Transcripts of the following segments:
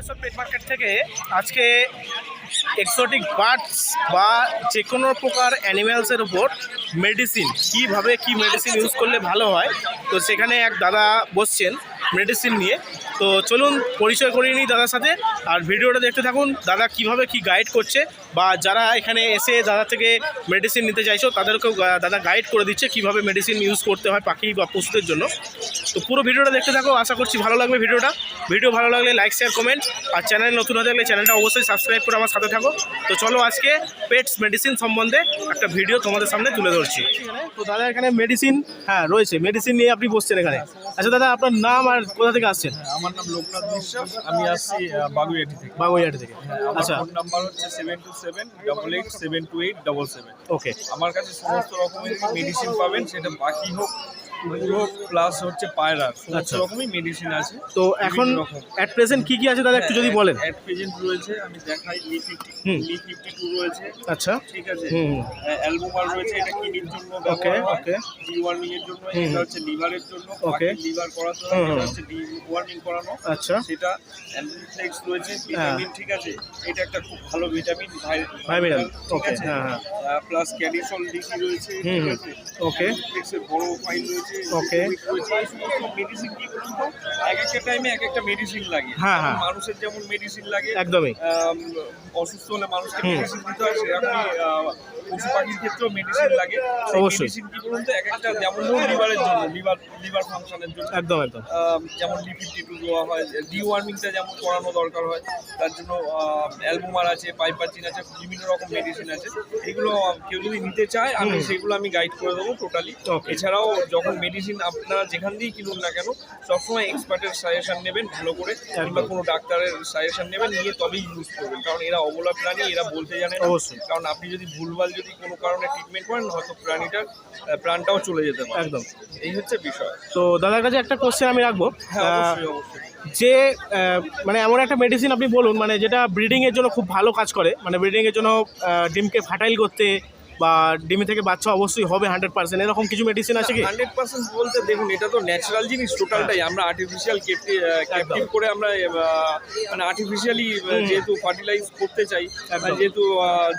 দক্ষিণেশ্বর পেট market থেকে আজকে exotic birds বা যে কোনো প্রকার অ্যানিম্যালসের উপর মেডিসিন কীভাবে কি মেডিসিন ইউজ করলে ভালো হয়? তো সেখানে এক দাদা বসছেন মেডিসিন নিয়ে। তো চলুন পরিচয় করিয়ে নিই দাদার সাথে। আর ভিডিওটা দেখতে থাকুন, দাদা কীভাবে কি গাইড করছে বা যারা এখানে এসে দাদা থেকে মেডিসিন নিতে চাইছো, তাদেরকেও দাদা গাইড করে দিচ্ছে কীভাবে মেডিসিন ইউজ করতে হয় পাখি বা পশুদের জন্য। তো পুরো ভিডিওটা দেখতে থাকো, আশা করছি ভালো লাগবে ভিডিওটা। ভিডিও ভালো লাগলে লাইক শেয়ার কমেন্ট আর চ্যানেল নতুন হয়ে থাকলে চ্যানেলটা অবশ্যই সাবস্ক্রাইব করে আমার সাথে থাকো। তো চলো আজকে পেটস মেডিসিন সম্বন্ধে একটা ভিডিও তোমাদের সামনে তুলে ধরছি। তো দাদা এখানে মেডিসিন হ্যাঁ রয়েছে। মেডিসিন নিয়ে আপনি বসছেন এখানে। আচ্ছা দাদা আপনার নাম আর কোথা থেকে আসছেন? আমার নাম লোকনাথ বিশ্বাস। আমি আসছি বাগুইয়াটি থেকে। বাগুইয়াটি থেকে। আমার আচ্ছা। ফোন নাম্বার হচ্ছে seven two seven double eight seven two eight double seven okay আমার কাছে সমস্ত রকমের মেডিসিন পাবেন সেটা বাকি হোক। হোক প্লাস হচ্ছে পায়রা সমস্ত আচ্ছা। রকমই মেডিসিন আছে। তো এখন। অ্যাট প্রেজেন্ট কি কি আছে দাদা একটু যদি বলেন। অ্যাট প্রেজেন্ট রয়েছে আমি দেখাই লি ফিফটি হুম। লি ফিফটি টু রয়েছে। আচ্ছা। ঠিক আছে? হুম হুম। অ্যালবোমার রয়েছে এটা কিডনির জন্য ওকে হয়। ওকে ডিওয়ার্মিং এর জন্য এটা হচ্ছে লিভারের জন্য। Okay. লিভার করাতে এটা হচ্ছে ডিওয়ার্মিং করানো। আচ্ছা। সেটা অ্যান্টিফ্লেক্স রয়েছে হ্যাঁ। ভিটামিন ঠিক আছে? এটা একটা খুব ভালো ভিটামিন ভাইমিনাল ঠিক ওকে হ্যাঁ হ্যাঁ। প্লাস ক্যাডিসল ডিসি রয়েছে ঠিক আছে? ওকে অ্যান্টিফ্লেক্সের বড় ফাইল রয়েছে Okay. লিকুইড রয়েছে এই সমস্ত মেডিসিন কি বলুন তো এক একটা টাইমে এক একটা মেডিসিন লাগে হ্যাঁ, হ্যাঁ। মানুষের যেমন মেডিসিন লাগে একদমই অসুস্থ হলে মানুষকে মেডিসিন দিতে হয় সেরকমই পশু পাখির ক্ষেত্রেও মেডিসিন লাগে অবশ্যই। মেডিসিন কি বলুন তো এক একটা যেমন ধরুন লিভারের জন্য লিভার লিভার ফাংশনের জন্য একদম একদম যেমন ডি ফিফটি টু দেওয়া হয় ডিওয়ার্মিংটা যেমন করানো দরকার হয় তার জন্য অ্যালবুমার আছে পাইপারচিন আছে বিভিন্ন রকম মেডিসিন আছে এগুলো কেউ যদি নিতে চায় আমি। সেগুলো আমি গাইড করে দেবো টোটালি. এছাড়াও যখন মেডিসিন আপনারা যেখান দিয়েই কিনুন না কেন সবসময় এক্সপার্টের সাজেশন নেবেন ভালো করে কিংবা কোনো ডাক্তারের সাজেশন নেবেন নিয়ে তবেই ইউজ করবেন। কারণ এরা অবলা প্রাণী এরা বলতে জানে অবশ্যই। কারণ আপনি যদি ভুলভাল যদি কোনো কারণে ট্রিটমেন্ট করেন হয়তো প্রাণীটার প্রাণটাও চলে যেতে পারে। একদম। এই হচ্ছে বিষয়। তো দাদার কাছে একটা কোশ্চেন আমি রাখব। হ্যাঁ যে মানে এমন একটা মেডিসিন আপনি বলুন মানে যেটা ব্রিডিংয়ের জন্য খুব ভালো কাজ করে মানে ব্রিডিংয়ের জন্য ডিমকে ফার্টাইল করতে বা ডিম থেকে বাচ্চা অবশ্যই হবে হান্ড্রেড পার্সেন্ট এরকম কিছু মেডিসিন আছে কি? হান্ড্রেড পার্সেন্ট বলতে দেখুন এটা তো ন্যাচারাল জিনিস টোটালটাই আমরা আর্টিফিশিয়াল ক্যাপটিভ করে আমরা মানে আর্টিফিশিয়ালি যেহেতু ফার্টিলাইজ করতে চাই যেহেতু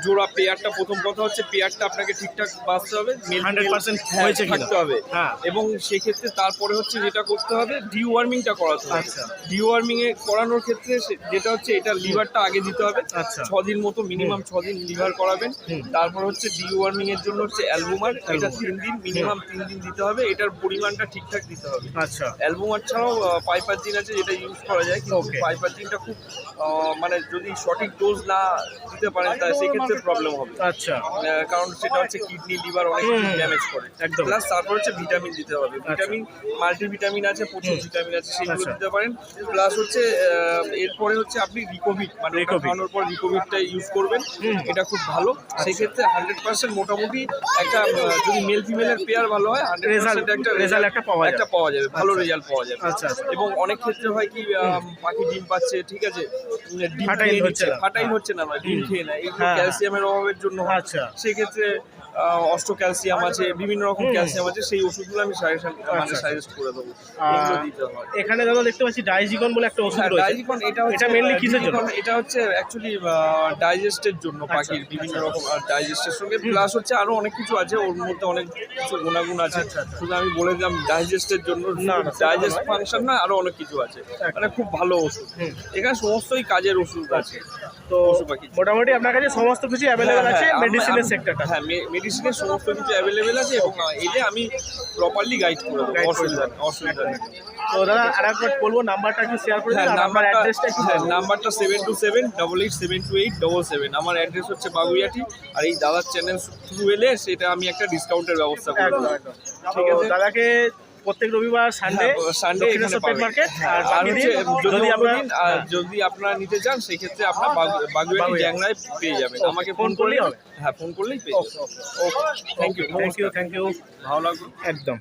জোড়া পেয়ারটা প্রথম কথা হচ্ছে পেয়ারটা আপনাকে ঠিকঠাক বাঁচতে হবে male 100% female হয়েছে থাকতে হবে। হ্যাঁ। এবং সেক্ষেত্রে তারপরে হচ্ছে যেটা করতে হবে ডিওয়ার্মিংটা করাতে হবে। আচ্ছা। ডিওয়ার্মিং এ করানোর ক্ষেত্রে যেটা হচ্ছে এটা লিভারটা আগে দিতে হবে। আচ্ছা। ছ দিন মতো মিনিমাম ছ দিন লিভার করাবেন। তারপর হচ্ছে ডিওয়ার্মিং এর জন্য হচ্ছে অ্যালবুমার এটা তিন দিন মিনিমাম তিন দিন দিতে হবে এটার পরিমাণটা ঠিকঠাক দিতে হবে। আচ্ছা। অ্যালবুমার ছাড়াও পাইপারজিন আছে যেটা ইউজ করা যায় কিন্তু. পাইপারজিনটা খুব মানে যদি সঠিক ডোজ না দিতে পারেন তাহলে সেক্ষেত্রে প্রবলেম হবে। আচ্ছা। কারণ সেটা হচ্ছে কিডনি লিভার অনেক। ড্যামেজ করে। একদম। প্লাস তারপর হচ্ছে ভিটামিন দিতে হবে। ভিটামিন মাল্টিভিটামিন আছে প্রচুর ভিটামিন আছে সেগুলো আচ্ছা। দিতে পারেন। প্লাস হচ্ছে এরপরে হচ্ছে আপনি রিকোভিড মানে। খাওয়ানোর পর রিকোভিডটা ইউজ করবেন। এটা খুব ভালো। সেক্ষেত্রে হান্ড্রেড পার্সেন্ট মোটামুটি একটা যদি মেল ফিমেলের পেয়ার ভালো হয় Result- একটা রেজাল্ট একটা পাওয়া একটা। পাওয়া যাবে ভালো আচ্ছা। রেজাল্ট পাওয়া যাবে আচ্ছা, আচ্ছা। এবং অনেক ক্ষেত্রে হয় কি বাকি পাখি ডিম পাচ্ছে ঠিক আছে ডিম খেয়ে হচ্ছে নিচ্ছে না। ফাটাইল হ্যাঁ। হচ্ছে না ডিম। খেয়ে নেয় এগুলো। ক্যালসিয়ামের অভাবের জন্য। আচ্ছা। সেক্ষেত্রে অষ্ট ক্যালসিয়াম আছে বিভিন্ন রকম ক্যালসিয়াম আছে সেই ওষুধগুলো আমি সাজেশন মানে আচ্ছা। সাজেস্ট করে দেবো। এগুলো দিতে হয়। এখানে দাদা দেখতে পাচ্ছি ডাইজিকন বলে একটা ওষুধ হ্যাঁ, রয়েছে। ডাইজিকন এটা হচ্ছে এটা mainly কিসের জন্য? এটা হচ্ছে অ্যাকচুয়ালি ডাইজেস্টের জন্য পাখির বিভিন্ন রকম ডাইজেস্টের সঙ্গে প্লাস হচ্ছে আরও অনেক কিছু আছে ওর মধ্যে অনেক কিছু গুণাগুণ আছে। আচ্ছা, আচ্ছা। শুধু আমি বলে দিলাম ডাইজেস্টের জন্য না, ডাইজেস্ট। ফাংশন না আরও অনেক কিছু আছে। মানে খুব ভালো ওষুধ। এখানে সমস্তই কাজের ওষুধ আছে। তো মোটামুটি আপনার কাছে সমস্ত কিছু অ্যাভেলেবেল আছে মেডিসিনের সেক্টরটা হ্যাঁ মেডিসিনের সমস্ত কিছু অ্যাভেলেবেল আছে এবং এলে আমি প্রপারলি গাইড করে দেবো Guide করে অসুবিধা নেই, অসুবিধা নেই। তো দাদা আর একবার বলব নাম্বারটা একটু শেয়ার করে হ্যাঁ আর নাম্বারটা অ্যাড্রেসটা একটু নাম্বারটা seven two seven double eight seven two eight double seven আমার অ্যাড্রেস হচ্ছে বাগুইয়াটি আর এই দাদার চ্যানেল থ্রু এলে সেটা আমি একটা ডিসকাউন্টের ব্যবস্থা করব ঠিক আছে। দাদাকে প্রত্যেক রবিবার সানডে হ্যাঁ, সানডে পেট মার্কেট হ্যাঁ, আর যদি আপনার আপনার আর যদি আপনারা নিতে চান সেক্ষেত্রে আপনার বাগু- বাগুইয়াটি বাগুইয়াটি। জ্যাংরায় পেয়ে যাবেন। আমাকে ফোন করলেই। হবে। হ্যাঁ ফোন করলেই পেয়ে যাবেন। Okay thank you thank you thank you ভালো লাগল। একদম।